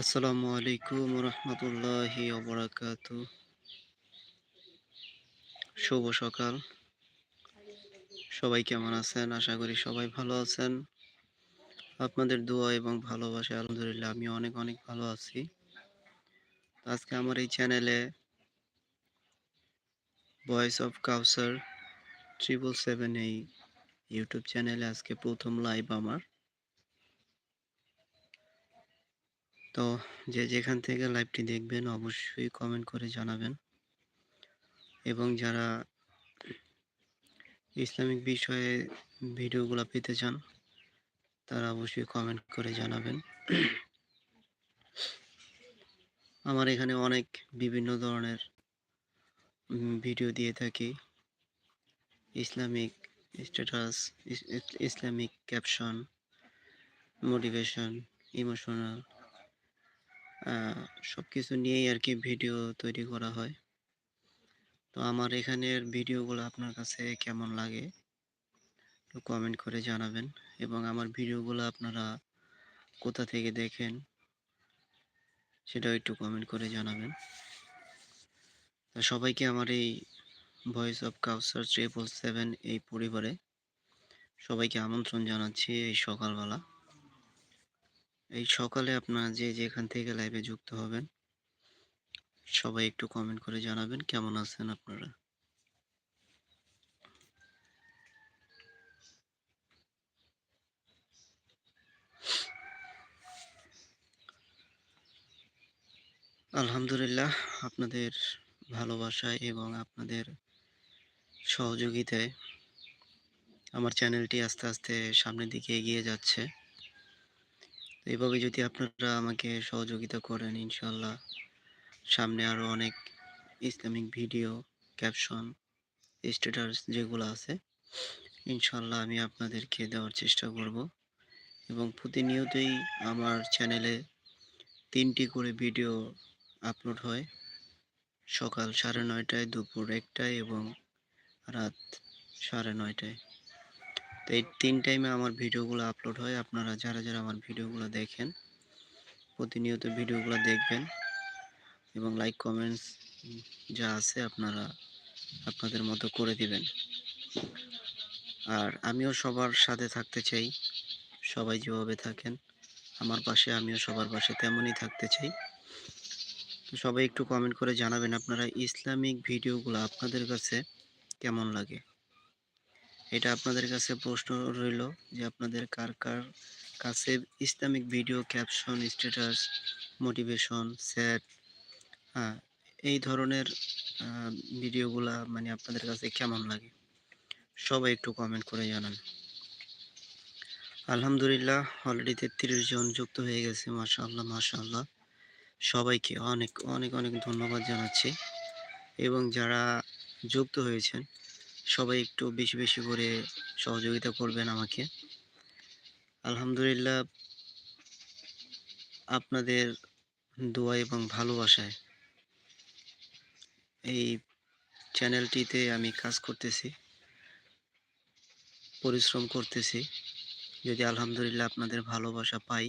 আসসালামু আলাইকুম রহমতুল্লাহি ওবরাকাতু শুভ সকাল। সবাই কেমন আছেন? আশা করি সবাই ভালো আছেন। আপনাদের দোয়া এবং ভালোবাসা, আলহামদুলিল্লাহ আমি অনেক অনেক ভালো আছি। আজকে আমার এই চ্যানেলে voice of Kawsar triple seven এই ইউটিউব চ্যানেলে আজকে প্রথম লাইভ আমার। তো যে যেখান থেকে লাইভটি দেখবেন, অবশ্যই কমেন্ট করে জানাবেন। এবং যারা ইসলামিক বিষয়ে ভিডিওগুলো পেতে চান, তারা অবশ্যই কমেন্ট করে জানাবেন। আমার এখানে অনেক বিভিন্ন ধরনের ভিডিও দিয়ে থাকি। Islamic status Islamic caption motivation emotional সব কিছু নিয়েই আর কি ভিডিও তৈরি করা হয়। তো আমার এখানের ভিডিওগুলো আপনার কাছে কেমন লাগে? কমেন্ট করে জানাবেন এবং আমার ভিডিওগুলো আপনারা কোথা থেকে দেখেন? সেটাও একটু কমেন্ট করে জানাবেন। তো সবাইকে আমার এই voice of Kawsar triple seven এই পরিবারে সবাইকে আমন্ত্রণ জানাচ্ছি এই সকালবেলা। এই সকালে আপনারা যে যেখান থেকে লাইভে যুক্ত হবেন, সবাই একটু কমেন্ট করে জানাবেন কেমন আছেন আপনারা। আলহামদুলিল্লাহ, আপনাদের ভালোবাসায় এবং আপনাদের সহযোগিতায় আমার চ্যানেলটি আস্তে আস্তে সামনের দিকে এগিয়ে যাচ্ছে। এইভাবে যদি আপনারা আমাকে সহযোগিতা করেন, ইনশাল্লাহ সামনে আরও অনেক ইসলামিক ভিডিও, ক্যাপশন, স্ট্যাটাস যেগুলো আছে, ইনশাল্লাহ আমি আপনাদেরকে দেওয়ার চেষ্টা করব। এবং প্রতিনিয়তই আমার চ্যানেলে তিনটি করে ভিডিও আপলোড হয়। সকাল সাড়ে নয়টায়, দুপুর একটায় এবং রাত সাড়ে নয়টায়। তো এই তিন টাইমে আমার ভিডিওগুলো আপলোড হয়। আপনারা যারা যারা আমার ভিডিওগুলো দেখেন, প্রতিনিয়ত ভিডিওগুলো দেখবেন এবং লাইক কমেন্টস যা আছে আপনারা আপনাদের মতো করে দিবেন। আর আমিও সবার সাথে থাকতে চাই, সবাই যেভাবে থাকেন, আমার পাশে, আমিও সবার পাশে তেমনই থাকতে চাই। সবাই একটু কমেন্ট করে জানাবেন আপনারা ইসলামিক ভিডিওগুলো আপনাদের কাছে কেমন লাগে? এটা আপনাদের কাছে প্রশ্ন রইল যে আপনাদের কার কার কাছে Islamic video caption status motivation স্যাট হ্যাঁ এই ধরনের ভিডিওগুলা মানে আপনাদের কাছে কেমন লাগে? সবাই একটু কমেন্ট করে জানান। আলহামদুলিল্লাহ অলরেডি তেত্রিশ জন যুক্ত হয়ে গেছে, মাশাআল্লাহ মাশাআল্লাহ। সবাইকে অনেক অনেক অনেক ধন্যবাদ জানাচ্ছি। এবং যারা যুক্ত হয়েছেন সবাই একটু বেশি বেশি করে সহযোগিতা করবেন আমাকে। আলহামদুলিল্লাহ, আপনাদের দোয়া এবং ভালোবাসায় এই চ্যানেলটিতে আমি কাজ করতেছি, পরিশ্রম করতেছি। যদি আলহামদুলিল্লাহ আপনাদের ভালোবাসা পাই,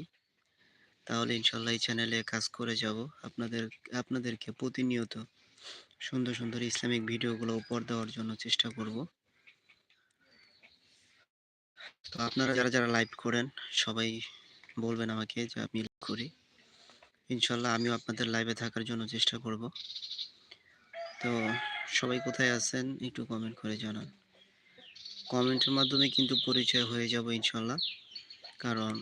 তাহলে ইনশাল্লাহ এই চ্যানেলে কাজ করে যাব। আপনাদের, আপনাদেরকে প্রতিনিয়ত সুন্দর সুন্দর ইসলামিক ভিডিওগুলো উপর দেওয়ার জন্য চেষ্টা করব। তো আপনারা যারা যারা লাইভ করেন, সবাই বলবেন আমাকে যে আমি করি। ইনশাল্লাহ আমিও আপনাদের লাইভে থাকার জন্য চেষ্টা করব। তো সবাই কোথায় আছেন একটু কমেন্ট করে জানান। কমেন্টের মাধ্যমে কিন্তু পরিচয় হয়ে যাব ইনশাল্লাহ কারণ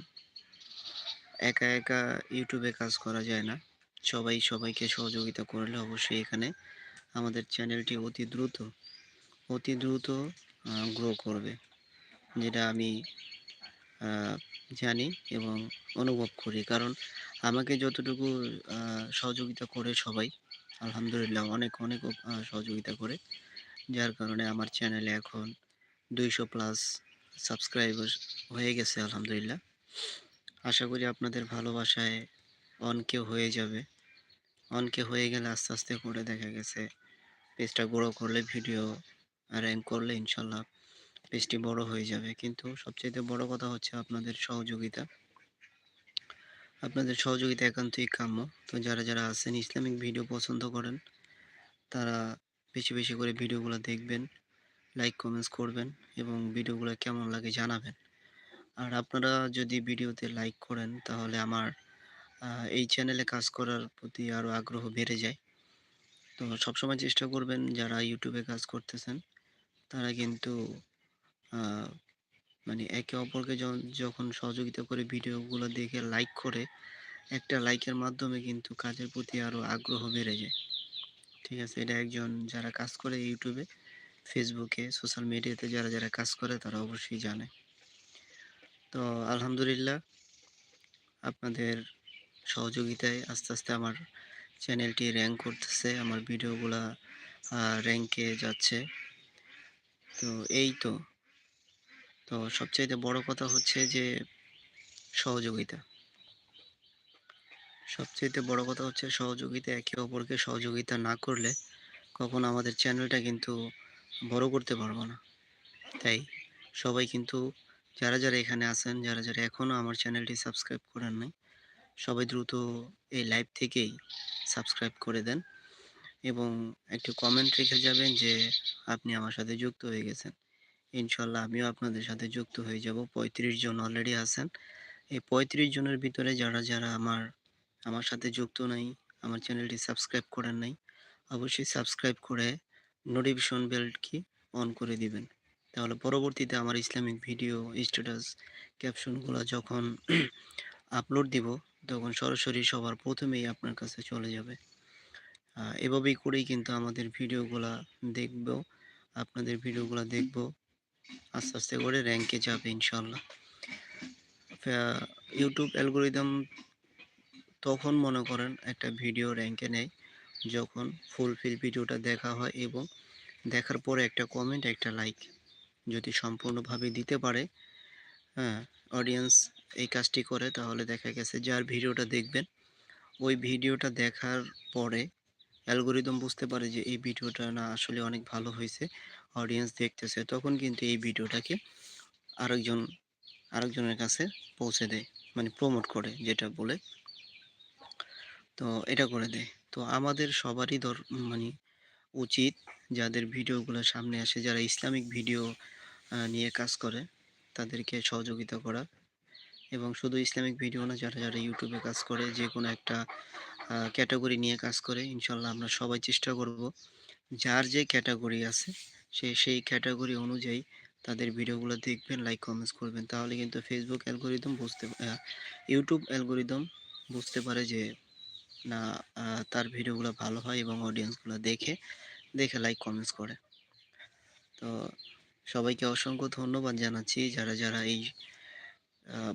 একা একা ইউটিউবে কাজ করা যায় না। সবাই সবাইকে সহযোগিতা করলে অবশ্যই এখানে আমাদের চ্যানেলটি অতি দ্রুত অতি দ্রুত গ্রো করবে, যেটা আমি জানি এবং অনুভব করি। কারণ আমাকে যতটুকু সহযোগিতা করে সবাই, আলহামদুলিল্লাহ অনেক অনেক সহযোগিতা করে। যার কারণে আমার চ্যানেলে এখন দুইশো প্লাস সাবস্ক্রাইবার হয়ে গেছে, আলহামদুলিল্লাহ। আশা করি আপনাদের ভালোবাসায় অনকে হয়ে যাবে। অনকে হয়ে গেলে আস্তে আস্তে করে দেখা গেছে পেজটা গ্রো করলে ভিডিও র্যাঙ্ক করলে ইনশাল্লাহ পেজটি বড় হয়ে যাবে কিন্তু সবচেয়ে বড় কথা হচ্ছে আপনাদের সহযোগিতা আপনাদের সহযোগিতা একান্তই কাম্য। তো যারা, যারা আছেন ইসলামিক ভিডিও পছন্দ করেন, তারা বেশি, বেশি করে ভিডিওগুলো দেখবেন, লাইক, কমেন্টস করবেন এবং ভিডিওগুলো কেমন লাগে জানাবেন। আর আপনারা যদি ভিডিওতে লাইক করেন তাহলে আমার এই চ্যানেলে কাজ করার প্রতি আরও আগ্রহ বেড়ে যায়। তো সবসময় চেষ্টা করবেন যারা এ কাজ করতেছেন, তারা কিন্তু মানে একে অপরকে যখন সহযোগিতা করে ভিডিওগুলো দেখে লাইক করে, একটা লাইকের মাধ্যমে কিন্তু কাজের প্রতি আরও আগ্রহ বেড়ে যায়। ঠিক আছে? এটা একজন যারা কাজ করে Facebook এ, সোশ্যাল মিডিয়াতে যারা, যারা কাজ করে তারা অবশ্যই জানে। তো আলহামদুলিল্লাহ আপনাদের সহযোগিতায় আস্তে, আস্তে আমার চ্যানেলটি র‍্যাংক করতেছে। আমার ভিডিওগুলা আ র‍্যাংকে যাচ্ছে। তো এই তো। তো সবচাইতে বড় কথা হচ্ছে যে সহযোগিতা। সবচাইতে বড় কথা হচ্ছে সহযোগিতা। একে অপরকে সহযোগিতা না করলে কখনো আমাদের চ্যানেলটা কিন্তু বড় করতে পারব না। তাই সবাই কিন্তু যারা, যারা এখানে আছেন, যারা, যারা এখনও আমার চ্যানেলটি সাবস্ক্রাইব করেন নাই, সবাই দ্রুত এই লাইভ থেকেই সাবস্ক্রাইব করে দেন এবং একটি কমেন্ট রেখে যাবেন যে আপনি আমার সাথে যুক্ত হয়ে গেছেন। ইনশাআল্লাহ আমিও আপনাদের সাথে যুক্ত হয়ে যাব। ৩৫ জন অলরেডি আছেন। এই ৩৫ জনের ভিতরে যারা, যারা আমার, আমার সাথে যুক্ত নাই, আমার চ্যানেলটি সাবস্ক্রাইব করেন নাই, অবশ্যই সাবস্ক্রাইব করে নোটিফিকেশন বেলটি অন করে দিবেন। তাহলে পরবর্তীতে আমার ইসলামিক ভিডিও, স্ট্যাটাস, ক্যাপশনগুলা যখন আপলোড দিব, তখন সরাসরি সবার প্রথমেই আপনার কাছে চলে যাবে। এভাবেই করেই কিন্তু আমাদের ভিডিওগুলা দেখব, আপনাদের ভিডিওগুলো দেখব। আস্তে, আস্তে করে র্যাঙ্কে যাবে ইনশাল্লাহ ইউটিউব অ্যালগোরিদম তখন মনে করেন একটা ভিডিও র্যাঙ্কে নেয়, যখন ফুলফিল ভিডিওটা দেখা হয় এবং দেখার পরে একটা কমেন্ট, একটা লাইক যদি সম্পূর্ণভাবে দিতে পারে, হ্যাঁ? অডিয়েন্স এই কাজটি করে তাহলে দেখা গেছে যার ভিডিওটা দেখবেন, ওই ভিডিওটা দেখার পরে অ্যালগোরিদম বুঝতে পারে যে এই ভিডিওটা না আসলে অনেক ভালো হয়েছে অডিয়েন্স দেখতেছে। তখন কিন্তু এই ভিডিওটাকে আরেকজন, আরেকজনের কাছে পৌঁছে দেয়। মানে প্রমোট করে যেটা বলে। তো এটা করে দেয়। তো আমাদের সবারই দর মানে উচিত যাদের ভিডিওগুলো সামনে আসে, যারা ইসলামিক ভিডিও নিয়ে কাজ করে, তাদেরকে সহযোগিতা করা এবং শুধু ইসলামিক ভিডিও না, যারা, যারা ইউটিউবে কাজ করে, যে কোনো একটা ক্যাটাগরি নিয়ে কাজ করে, ইনশাল্লাহ আমরা সবাই চেষ্টা করব, যার যে ক্যাটাগরি আছে, সে সেই ক্যাটাগরি অনুযায়ী তাদের ভিডিওগুলো দেখবেন, লাইক, কমেন্টস করবেন। তাহলে কিন্তু ফেসবুক অ্যালগোরিদম বুঝতে YouTube অ্যালগরিদম বুঝতে পারে যে না তার ভিডিওগুলো ভালো হয় এবং অডিয়েন্সগুলো দেখে, দেখে লাইক, কমেন্টস করে। তো সবাইকে অসংখ্য ধন্যবাদ জানাচ্ছি যারা, যারা এই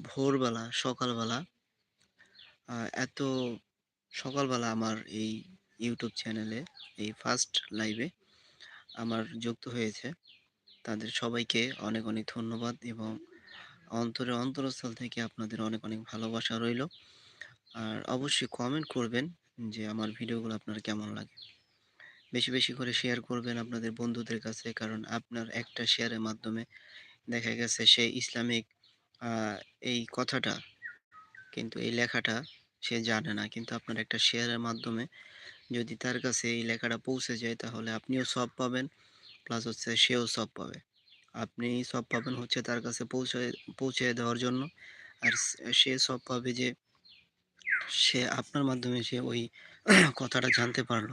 ভোরবেলা, সকালবেলা এত সকালবেলা আমার এই YouTube চ্যানেলে এই ফার্স্ট লাইভে আমার যুক্ত হয়েছে। তাদের সবাইকে অনেক, অনেক ধন্যবাদ এবং অন্তরে অন্তরস্থল থেকে আপনাদের অনেক, অনেক ভালোবাসা রইল। আর অবশ্যই কমেন্ট করবেন যে আমার ভিডিওগুলো আপনার কেমন লাগে। বেশি, বেশি করে শেয়ার করবেন আপনাদের বন্ধুদের কাছে। কারণ আপনার একটা শেয়ারের মাধ্যমে দেখা গেছে সে ইসলামিক এই কথাটা কিন্তু এই লেখাটা সে জানে না। কিন্তু আপনার একটা শেয়ারের মাধ্যমে যদি তার কাছে এই লেখাটা পৌঁছে যায় তাহলে আপনিও সব পাবেন, প্লাস হচ্ছে সেও সব পাবে। আপনি সব পাবেন হচ্ছে তার কাছে পৌঁছায় পৌঁছে দেওয়ার জন্য। আর সে সব পাবে যে সে আপনার মাধ্যমে সে ওই কথাটা জানতে পারল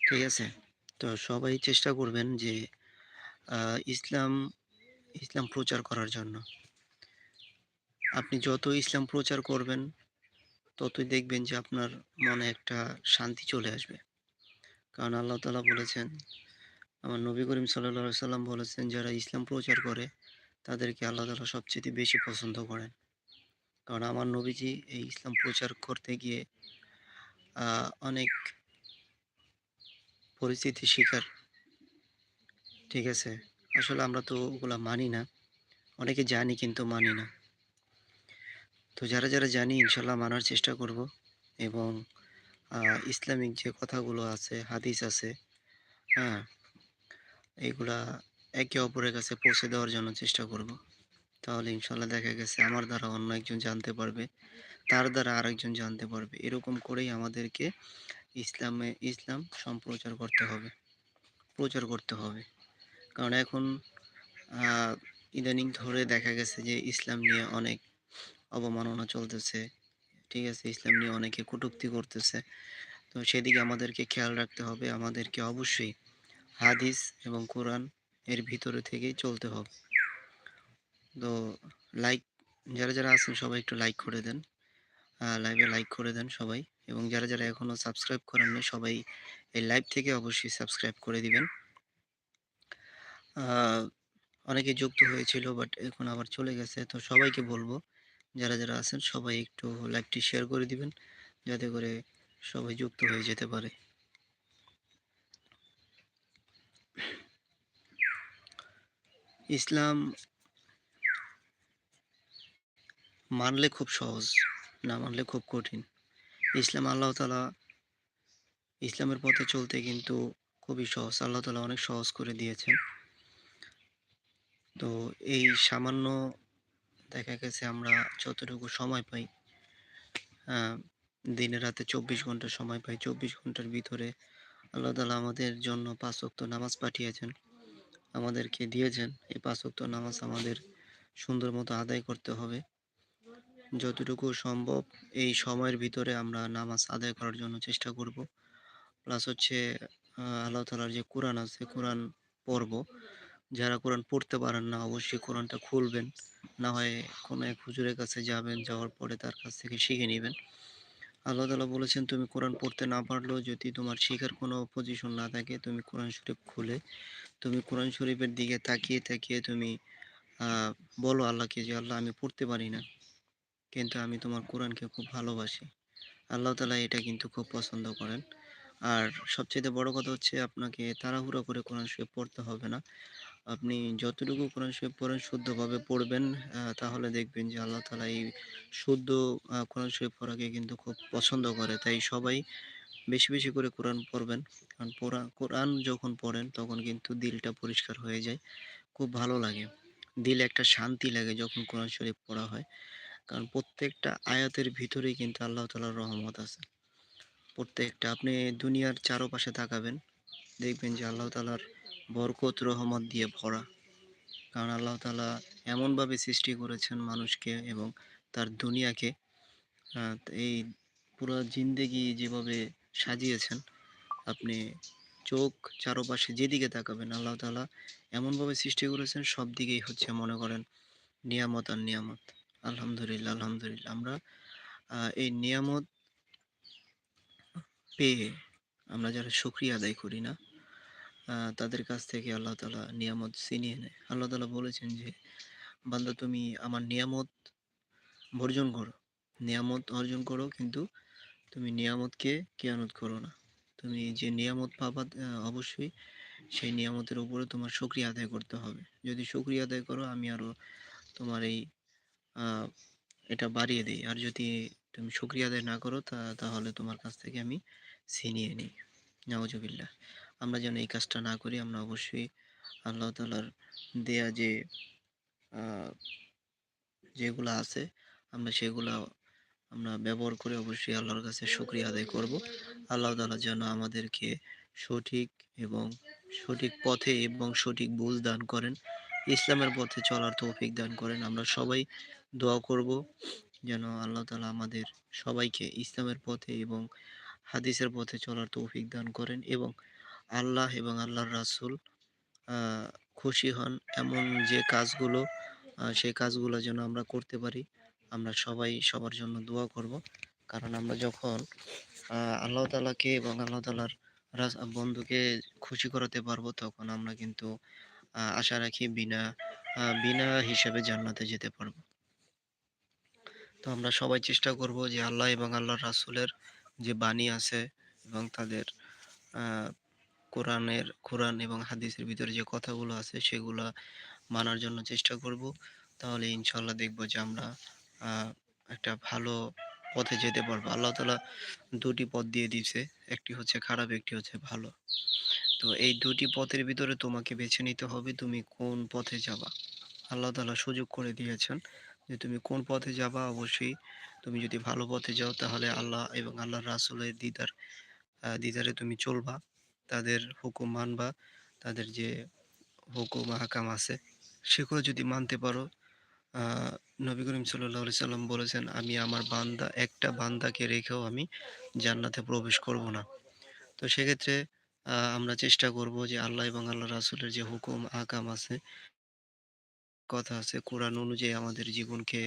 ঠিক আছে? তো সবাই চেষ্টা করবেন যে ইসলাম, ইসলাম প্রচার করার জন্য। আপনি যত ইসলাম প্রচার করবেন, ততই দেখবেন যে আপনার মনে একটা শান্তি চলে আসবে। কারণ আল্লাহ তাআলা বলেছেন, আমার নবী করিম আলাইহি সাল্লাম বলেছেন, যারা ইসলাম প্রচার করে তাদেরকে আল্লাহ তাআলা সবচাইতে বেশি পছন্দ করেন। কারণ আমার নবীজি এই ইসলাম প্রচার করতে গিয়ে অনেক পরিস্থিতির শিকার ঠিক আছে? আসলে আমরা তো ওগুলা মানি না। অনেকে জানি কিন্তু মানি না। তো যারা, যারা জানি ইনশাল্লাহ মানার চেষ্টা করব এবং ইসলামিক যে কথাগুলো আছে, হাদিস আছে, হ্যাঁ? এইগুলা একে অপরের কাছে পৌঁছে দেওয়ার জন্য চেষ্টা করব। তাহলে ইনশাল্লাহ দেখা গেছে আমার দ্বারা অন্য একজন জানতে পারবে তার দ্বারা আরেকজন জানতে পারবে এরকম করেই আমাদেরকে ইসলামে ইসলাম সম্প্রচার করতে হবে প্রচার করতে হবে কারণ এখন ইদানিং ধরে দেখা গেছে যে ইসলাম নিয়ে অনেক অবমাননা চলতেছে। ঠিক আছে, ইসলাম নিয়ে অনেকে কটূক্তি করতেছে। তো সেদিকে আমাদেরকে খেয়াল রাখতে হবে। আমাদেরকে অবশ্যই হাদিস এবং কোরআন এর ভিতরে থেকেই চলতে হবে। তো লাইক, যারা যারা আছেন সবাই একটু লাইক করে দেন। লাইভে লাইক করে দেন সবাই। এবং যারা যারা এখনও সাবস্ক্রাইব করেননি, সবাই এই লাইভ থেকে অবশ্যই সাবস্ক্রাইব করে দিবেন। অনেকে যুক্ত হয়েছিল বাট এখন আবার চলে গেছে। তো সবাইকে বলব, যারা যারা আছেন সবাই একটু লাইভটি শেয়ার করে দিবেন, যাতে করে সবাই যুক্ত হয়ে যেতে পারে। ইসলাম মানলে খুব সহজ, না মানলে খুব কঠিন। ইসলাম আল্লাহ তালা ইসলামের পথে চলতে কিন্তু খুবই সহজ। আল্লাহ তালা অনেক সহজ করে দিয়েছেন। তো এই সামান্য দেখা গেছে আমরা যতটুকু সময় পাই দিনে রাতে চব্বিশ ঘণ্টা সময় পাই, চব্বিশ ঘণ্টার ভিতরে আল্লাহ তালা আমাদের জন্য পাঁচ ওয়াক্ত নামাজ পাঠিয়েছেন। আমাদেরকে দিয়েছেন। এই পাঁচ ওয়াক্ত নামাজ আমাদের সুন্দর মতো আদায় করতে হবে। যতটুকু সম্ভব এই সময়ের ভিতরে আমরা নামাজ আদায় করার জন্য চেষ্টা করব। প্লাস হচ্ছে আল্লাহ তালার যে কোরআন আছে, কোরআন পড়ব। যারা কোরআন পড়তে পারেন না, অবশ্যই কোরআনটা খুলবেন। না হয় কোনো এক হুজুরের কাছে যাবেন, যাওয়ার পরে তার কাছ থেকে শিখে নেবেন। আল্লাহ তালা বলেছেন, তুমি কোরআন পড়তে না পারলেও যদি তোমার শেখার কোনো পজিশন না থাকে, তুমি কোরআন শরীফ খুলে, তুমি কোরআন শরীফের দিকে তাকিয়ে তাকিয়ে তুমি বলো আল্লাহকে যে, আল্লাহ, আমি পড়তে পারি না, কিন্তু আমি তোমার কোরআনকে খুব ভালোবাসি। আল্লাহ তালা এটা কিন্তু খুব পছন্দ করেন। আর সবচেয়ে বড় কথা হচ্ছে, আপনাকে তাড়াহুড়ো করে কোরআন শরীফ পড়তে হবে না। আপনি যতটুকু কোরআন শরীফ পড়েন শুদ্ধভাবে পড়বেন তাহলে দেখবেন যে আল্লাহ তালা এই শুদ্ধ কোরআন শরীফ পড়াকে কিন্তু খুব পছন্দ করে। তাই সবাই বেশি বেশি করে কোরআন পড়বেন। কারণ পড়া, কোরআন যখন পড়েন তখন কিন্তু দিলটা পরিষ্কার হয়ে যায়। খুব ভালো লাগে। দিল একটা শান্তি লাগে যখন কোরআন শরীফ পড়া হয়। কারণ প্রত্যেকটা আয়াতের ভিতরেই কিন্তু আল্লাহ তালার রহমত আছে। প্রত্যেকটা, আপনি দুনিয়ার চারপাশে তাকাবেন, দেখবেন যে আল্লাহ তালার বরকত রহমত দিয়ে ভরা। কারণ আল্লাহ তালা এমনভাবে সৃষ্টি করেছেন মানুষকে এবং তার দুনিয়াকে এই পুরো জিন্দেগি যেভাবে সাজিয়েছেন, আপনি চোখ চারপাশে যেদিকে তাকাবেন, আল্লাহ তালা এমনভাবে সৃষ্টি করেছেন, সব দিকেই হচ্ছে মনে করেন নিয়ামত আর নিয়ামত। আলহামদুলিল্লাহ আলহামদুলিল্লাহ। আমরা এই নিয়ামত পেয়ে আমরা যারা শুক্রিয়া আদায় করি না তাদের কাছ থেকে আল্লাহ তালা নিয়ামত ছিনিয়ে নেয়। আল্লাহ তালা বলেছেন যে, বান্দা তুমি আমার নিয়ামত বর্জন করো। নিয়ামত অর্জন করো কিন্তু তুমি নিয়ামতকে কেয়ানত করো না। তুমি যে নিয়ামত পাবা অবশ্যই সেই নিয়ামতের উপরে তোমার শুক্রিয়া আদায় করতে হবে। যদি শুক্রিয়া আদায় করো, আমি আরও তোমার এই এটা বাড়িয়ে দিই। আর যদি তুমি শুক্রিয়া আদায় না করো, তা, তাহলে তোমার কাছ থেকে আমি ছিনিয়ে নিই। নাউজুবিল্লাহ। আমরা যেন এই কাজটা না করি, আমরা অবশ্যই আল্লাহ তালার দেয়া যে যেগুলো আছে, আমরা সেগুলো আমরা ব্যবহার করে অবশ্যই আল্লাহর কাছে শুক্রিয়া আদায় করব। আল্লাহ তালা যেন আমাদেরকে সঠিক এবং সঠিক পথে এবং সঠিক বুঝ দান করেন। ইসলামের পথে চলার তৌফিক দান করেন। আমরা সবাই দোয়া করব যেন আল্লাহ তালা আমাদের সবাইকে ইসলামের পথে এবং হাদিসের পথে চলার তৌফিক দান করেন এবং আল্লাহ এবং আল্লাহর রাসূল খুশি হন। এমন যে কাজগুলো সেই কাজগুলো যেন আমরা করতে পারি, আমরা সবাই সবার জন্য দোয়া করব। কারণ আমরা যখন আল্লাহ তালাকে এবং আল্লাহ তালার বন্ধুকে খুশি করাতে পারব, তখন আমরা কিন্তু আশা রাখি বিনা বিনা হিসাবে জান্নাতে যেতে পারব। তো আমরা সবাই চেষ্টা করব যে আল্লাহ এবং আল্লাহর রাসুলের যে বাণী আছে এবং তাদের কোরআনের, কোরআন এবং হাদিসের ভিতরে যে কথাগুলো আছে সেগুলো মানার জন্য চেষ্টা করব। তাহলে ইনশাল্লাহ দেখব যে আমরা একটা ভালো পথে যেতে পারব। আল্লাহ তালা দুটি পথ দিয়ে দিয়েছে। একটি হচ্ছে খারাপ, একটি হচ্ছে ভালো। তো এই দুটি পথের ভিতরে তোমাকে বেছে নিতে হবে তুমি কোন পথে যাবা। আল্লাহ তালা সুযোগ করে দিয়েছেন যে তুমি কোন পথে যাবা। অবশ্যই তুমি যদি ভালো পথে যাও তাহলে আল্লাহ এবং আল্লাহর রাসুলের দিদার দিদারে তুমি চলবা। তাদের হুকুম মানবা। তাদের যে হুকুম আহকাম আছে সেগুলো যদি মানতে পারো নবী করিম আলাইহি সাল্লাম বলেছেন, "আমি আমার বান্দা একটা বান্দাকে রেখেও আমি জান্নাতে প্রবেশ করব না।" তো সেক্ষেত্রে আমরা চেষ্টা করব যে আল্লাহ এবং আল্লাহর রাসুলের যে হুকুম আহকাম আছে কথা আছে কোরআন অনুযায়ী আমাদের জীবনকে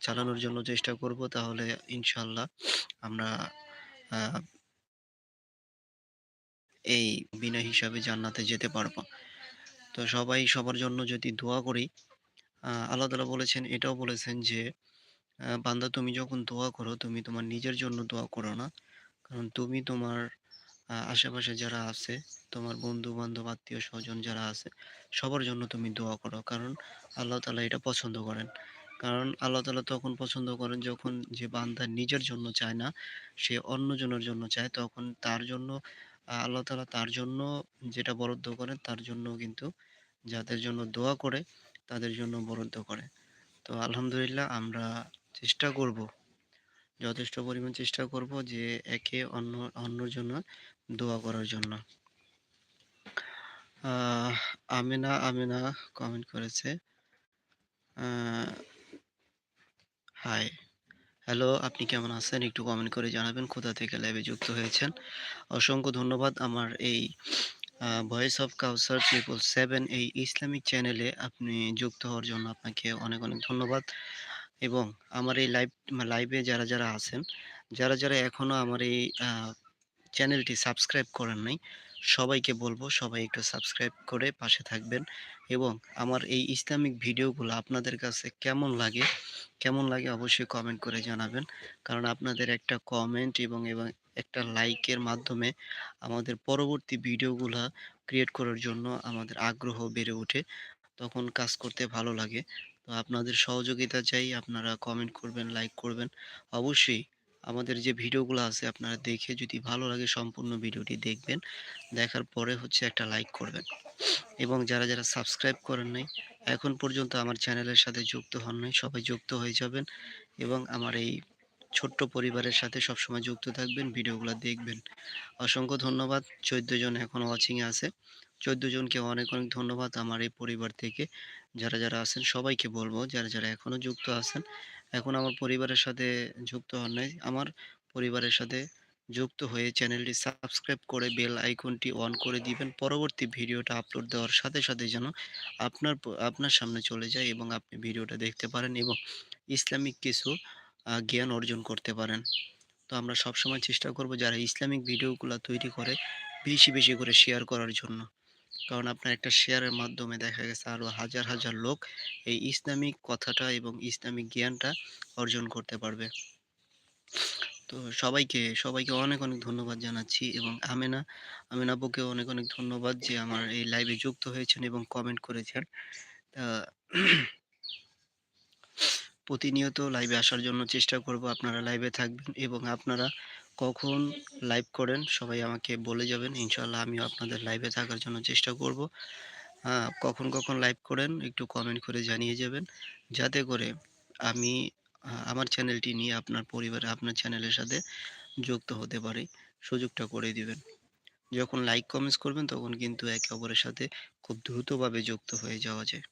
চালানোর জন্য চেষ্টা করব তাহলে ইনশাল্লাহ আমরা এই বিনা হিসাবে জান্নাতে যেতে পারব। তো সবাই সবার জন্য যদি দোয়া করি, আল্লাহ তাআলা বলেছেন এটাও বলেছেন যে, "বান্দা তুমি যখন দোয়া করো তুমি তোমার নিজের জন্য দোয়া করো না। কারণ তুমি তোমার আশেপাশে যারা আছে, তোমার বন্ধু-বান্ধব, আত্মীয়-স্বজন যারা আছে, সবার জন্য তুমি দোয়া করো। কারণ আল্লাহ তাআলা এটা পছন্দ করেন। কারণ আল্লাহ তাআলা তখন পছন্দ করেন যখন যে বান্দা নিজের জন্য চায় না, সে অন্যজনের জন্য চায় তখন তার জন্য আল্লাহ তাআলা তার জন্য যেটা বরাদ্দ করেন তার জন্য কিন্তু যাদের জন্য দোয়া করে তাদের জন্য বরাদ্দ করে। তো আলহামদুলিল্লাহ আমরা চেষ্টা করব, যথেষ্ট পরিমাণ চেষ্টা করব যে একে অন্য অন্যর জন্য দোয়া করার জন্য। আমেনা, আমেনা কমেন্ট করেছে। হাই। হ্যালো, আপনি কেমন আছেন? একটু কমেন্ট করে জানাবেন কোথা থেকে লাইভে যুক্ত হয়েছেন। অসংখ্য ধন্যবাদ আমার এই ভয়েস অফ কাউসার 777 এই ইসলামিক চ্যানেলে আপনি যুক্ত হওয়ার জন্য আপনাকে অনেক, অনেক ধন্যবাদ। এবং আমার এই লাইভ লাইভে যারা, যারা আছেন, যারা, যারা এখনও আমার এই চ্যানেলটি সাবস্ক্রাইব করেন নাই, সবাইকে বলব সবাই একটু সাবস্ক্রাইব করে পাশে থাকবেন এবং আমার এই ইসলামিক ভিডিওগুলো আপনাদের কাছে কেমন লাগে, কেমন লাগে অবশ্যই কমেন্ট করে জানাবেন। কারণ আপনাদের একটা কমেন্ট এবং, এবং একটা লাইকের মাধ্যমে আমাদের পরবর্তী ভিডিওগুলো ক্রিয়েট করার জন্য আমাদের আগ্রহ বেড়ে ওঠে। তখন কাজ করতে ভালো লাগে। তো আপনাদের সহযোগিতা চাই। আপনারা কমেন্ট করবেন, লাইক করবেন। অবশ্যই আমাদের যে ভিডিওগুলো আছে আপনারা দেখে যদি ভালো লাগে সম্পূর্ণ ভিডিওটি দেখবেন। দেখার পরে হচ্ছে একটা লাইক করবেন। এবং যারা, যারা সাবস্ক্রাইব করেন নাই, এখন পর্যন্ত আমার চ্যানেলের সাথে যুক্ত হন নাই, সবাই যুক্ত হয়ে যাবেন এবং আমার এই ছোট্ট পরিবারের সাথে সবসময় যুক্ত থাকবেন, ভিডিওগুলা দেখবেন। অসংখ্য ধন্যবাদ। ১৪ জন এখন ওয়াচিং এ আছে। ১৪ জনকে অনেক, অনেক ধন্যবাদ আমার এই পরিবার থেকে। যারা, যারা আছেন সবাইকে বলব যারা, যারা এখনও যুক্ত আছেন, এখন আমার পরিবারের সাথে যুক্ত হন নাই, আমার পরিবারের সাথে যুক্ত হয়ে চ্যানেলটি সাবস্ক্রাইব করে বেল আইকনটি অন করে দিবেন। পরবর্তী ভিডিওটা আপলোড দেওয়ার সাথে, সাথে যেন আপনার আপনার সামনে চলে যায় এবং আপনি ভিডিওটা দেখতে পারেন এবং ইসলামিক কিছু জ্ঞান অর্জন করতে পারেন। তো আমরা সবসময় চেষ্টা করব যারা ইসলামিক ভিডিওগুলো তৈরি করে বেশি, বেশি করে শেয়ার করার জন্য। কারণ আপনার একটা শেয়ারের মাধ্যমে দেখা গেছে আরও হাজার, হাজার লোক এই ইসলামিক কথাটা এবং ইসলামিক জ্ঞানটা অর্জন করতে পারবে। তো সবাইকে, সবাইকে অনেক, অনেক ধন্যবাদ জানাচ্ছি এবং আমেনা, আমেনা আপুকেও অনেক, অনেক ধন্যবাদ যে আমার এই লাইভে যুক্ত হয়েছেন এবং কমেন্ট করেছেন। আ প্রতিনিয়ত লাইভে আসার জন্য চেষ্টা করব। আপনারা লাইভে থাকবেন এবং আপনারা কখন লাইভ করেন সবাই আমাকে বলে যাবেন। ইনশাআল্লাহ আমিও আপনাদের লাইভে থাকার জন্য চেষ্টা করব। আ কখন, কখন লাইভ করেন একটু কমেন্ট করে জানিয়ে যাবেন। যাতে করে আমি আমার চ্যানেলটি নিয়ে আপনার পরিবারে আপনার চ্যানেলের সাথে যুক্ত হতে পারি। সুযোগটা করে দিবেন। যখন লাইক কমেন্টস করবেন তখন কিন্তু একে অপরের সাথে খুব দ্রুতভাবে যুক্ত হয়ে যাওয়া যায়।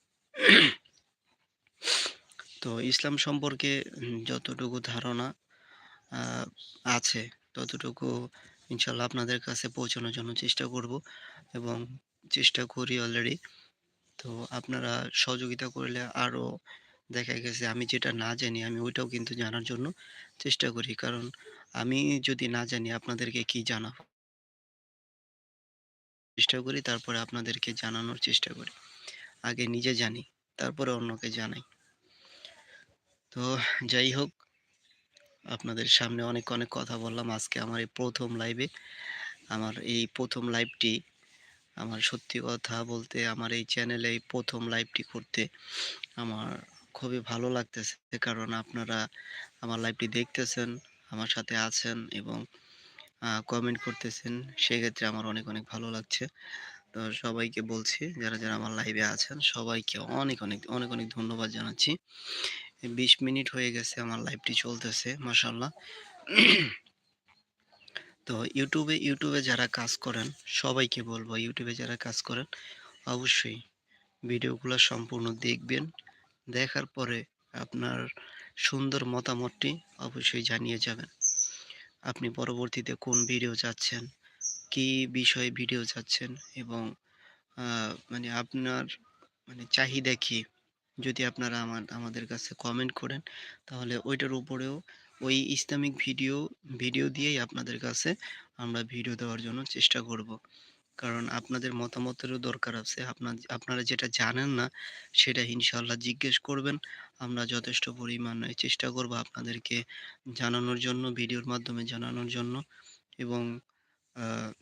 তো ইসলাম সম্পর্কে যতটুকু ধারণা আছে ততটুকু ইনশাআল্লাহ আপনাদের কাছে পৌঁছানোর জন্য চেষ্টা করব এবং চেষ্টা করি অলরেডি। তো আপনারা সহযোগিতা করলে আরও দেখা গেছে আমি যেটা না জানি আমি ওইটাও কিন্তু জানার জন্য চেষ্টা করি। কারণ আমি যদি না জানি আপনাদেরকে কি জানাব? চেষ্টা করি তারপরে আপনাদেরকে জানানোর চেষ্টা করি। আগে নিজে জানি, তারপরে অন্যকে জানাই। তো যাই হোক, আপনাদের সামনে অনেক, অনেক কথা বললাম আজকে আমার এই প্রথম লাইভে। আমার এই প্রথম লাইভটি আমার সত্যি কথা বলতে আমার এই চ্যানেলে এই প্রথম লাইভটি করতে আমার খুবই ভালো লাগতেছে। কারণ আপনারা আমার লাইভটি দেখতেছেন, আমার সাথে আছেন এবং কমেন্ট করতেছেন। সেক্ষেত্রে আমার অনেক, অনেক ভালো লাগছে। তো সবাইকে বলছি যারা, যারা আমার লাইভে আছেন সবাইকে অনেক, অনেক, অনেক, অনেক ধন্যবাদ জানাচ্ছি। ২০ মিনিট হয়ে গেছে আমার লাইভটি চলতেছে মাশাআল্লাহ। তো ইউটিউবে, ইউটিউবে যারা কাজ করেন সবাইকে বলব ইউটিউবে যারা কাজ করেন অবশ্যই ভিডিওগুলো সম্পূর্ণ দেখবেন। দেখার পরে আপনার সুন্দর মতামতটি অবশ্যই জানিয়ে যাবেন। আপনি পরবর্তীতে কোন ভিডিও চাচ্ছেন, কি বিষয়ে ভিডিও চাচ্ছেন এবং মানে আপনার মানে চাহিদা কি? যদি আপনারা আমার আমাদের কাছে কমেন্ট করেন তাহলে ওইটার উপরেও ওই ইসলামিক ভিডিও, ভিডিও দিয়েই আপনাদের কাছে আমরা ভিডিও দেওয়ার জন্য চেষ্টা করব। কারণ আপনাদের মতামতেরও দরকার আছে। আপনার আপনারা যেটা জানেন না সেটা ইনশাল্লাহ জিজ্ঞেস করবেন। আমরা যথেষ্ট পরিমাণে চেষ্টা করব আপনাদেরকে জানানোর জন্য, ভিডিওর মাধ্যমে জানানোর জন্য এবং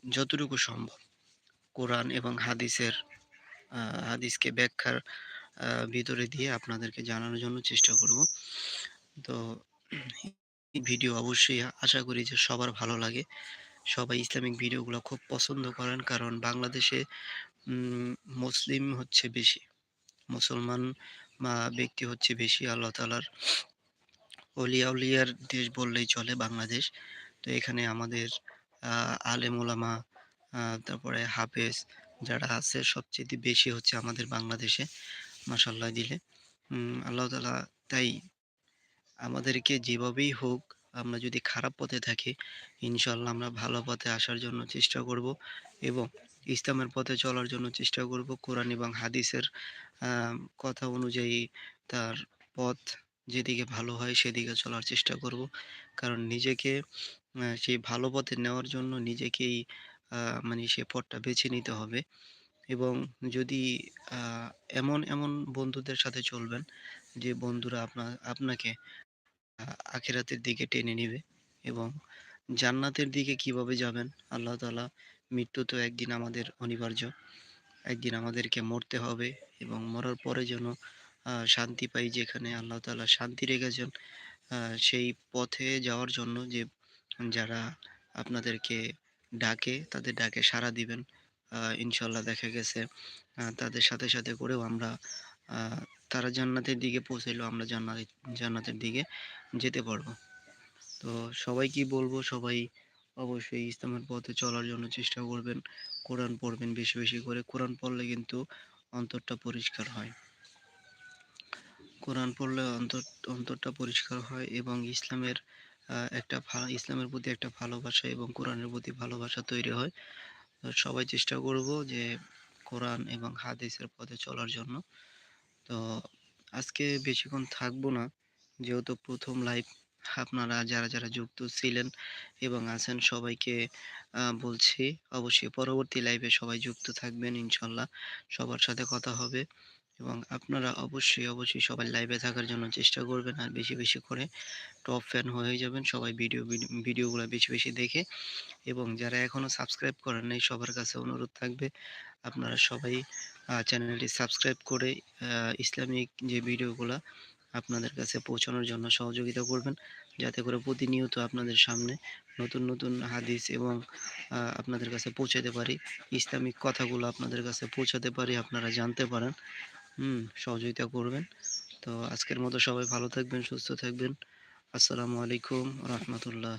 যতটুকু সম্ভব কোরআন এবং হাদিসের হাদিসকে ব্যাখ্যার ভিতরে দিয়ে আপনাদেরকে জানানোর জন্য চেষ্টা করব। তো ভিডিও অবশ্যই আশা করি যে সবার ভালো লাগে। সবাই ইসলামিক ভিডিওগুলো খুব পছন্দ করেন কারণ বাংলাদেশে মুসলিম হচ্ছে বেশি। মুসলমান ব্যক্তি হচ্ছে বেশি আল্লাহ তাআলার অলিয়া উলিয়ার দেশ বললেই চলে বাংলাদেশ। তো এখানে আমাদের আলেম ওলামা তারপরে হাফেজ যারা আছে সবচেয়ে বেশি হচ্ছে আমাদের বাংলাদেশে মাশাআল্লাহ দিলে। আল্লাহ তাআলা তাই আমাদেরকে যেভাবেই হোক আমরা যদি খারাপ পথে থাকি ইনশাল্লাহ আমরা ভালো পথে আসার জন্য চেষ্টা করব এবং ইসলামের পথে চলার জন্য চেষ্টা করব। কোরআন এবং হাদিসের কথা অনুযায়ী তার পথ যেদিকে ভালো হয় সেদিকে চলার চেষ্টা করব। কারণ নিজেকে সেই ভালো পথে নেওয়ার জন্য নিজেকেই মানে সে পথটা বেছে নিতে হবে এবং যদি এমন, এমন বন্ধুদের সাথে চলবেন যে বন্ধুরা আপনা আপনাকে আখিরাতের দিকে টেনে নিবে এবং জান্নাতের দিকে কীভাবে যাবেন আল্লাহ তাআলা মৃত্যু তো একদিন আমাদের অনিবার্য। একদিন আমাদেরকে মরতে হবে এবং মরার পরে যেন শান্তি পাই যেখানে আল্লাহ তাআলা শান্তি রেখেছেন সেই পথে যাওয়ার জন্য যে যারা আপনাদেরকে ডাকে তাদের ডাকে সাড়া দিবেন। আ ইনশাআল্লাহ দেখা গেছে তাদের সাথে, সাথে করেও আমরা তারা জান্নাতের দিকে পৌঁছাইলেও আমরা জান্নাতে জান্নাতের দিকে যেতে পারব। তো সবাইকেই বলব সবাই অবশ্যই ইসলামের পথে চলার জন্য চেষ্টা করবেন। কোরআন পড়বেন বেশি, বেশি করে। কোরআন পড়লে কিন্তু অন্তরটা পরিষ্কার হয়। কোরআন পড়লে অন্তর অন্তরটা পরিষ্কার হয় এবং ইসলামের একটা ইসলামের প্রতি একটা ভালোবাসা এবং কোরআনের প্রতি ভালোবাসা তৈরি হয়। সবাই চেষ্টা করব যে কোরআন এবং হাদিসের পথে চলার জন্য। তো আজকে বেশিক্ষণ থাকব না। যেহেতু প্রথম লাইভ আপনারা যারা, যারা যুক্ত ছিলেন এবং আছেন সবাইকে বলছি অবশ্যই পরবর্তী লাইভে সবাই যুক্ত থাকবেন ইনশাল্লাহ সবার সাথে কথা হবে এবং আপনারা অবশ্যই, অবশ্যই সবাই লাইভে থাকার জন্য চেষ্টা করবেন আর বেশি, বেশি করে টপ ফ্যান হয়ে যাবেন। সবাই ভিডিও ভিডিওগুলো বেশি, বেশি দেখে এবং যারা এখনও সাবস্ক্রাইব করেন নাই সবার কাছে অনুরোধ থাকবে আপনারা সবাই চ্যানেলটি সাবস্ক্রাইব করে ইসলামিক যে ভিডিওগুলো আপনাদের কাছে পৌঁছানোর জন্য সহযোগিতা করবেন। যাতে করে প্রতিনিয়ত আপনাদের সামনে নতুন, নতুন হাদিস এবং আপনাদের কাছে পৌঁছাতে পারি। ইসলামিক কথাগুলো আপনাদের কাছে পৌঁছাতে পারি, আপনারা জানতে পারেন। হুম, সহযোগিতা করবেন। তো আজকের মতো সবাই ভালো থাকবেন, সুস্থ থাকবেন। আসসালামু আলাইকুম রহমতুল্লাহ।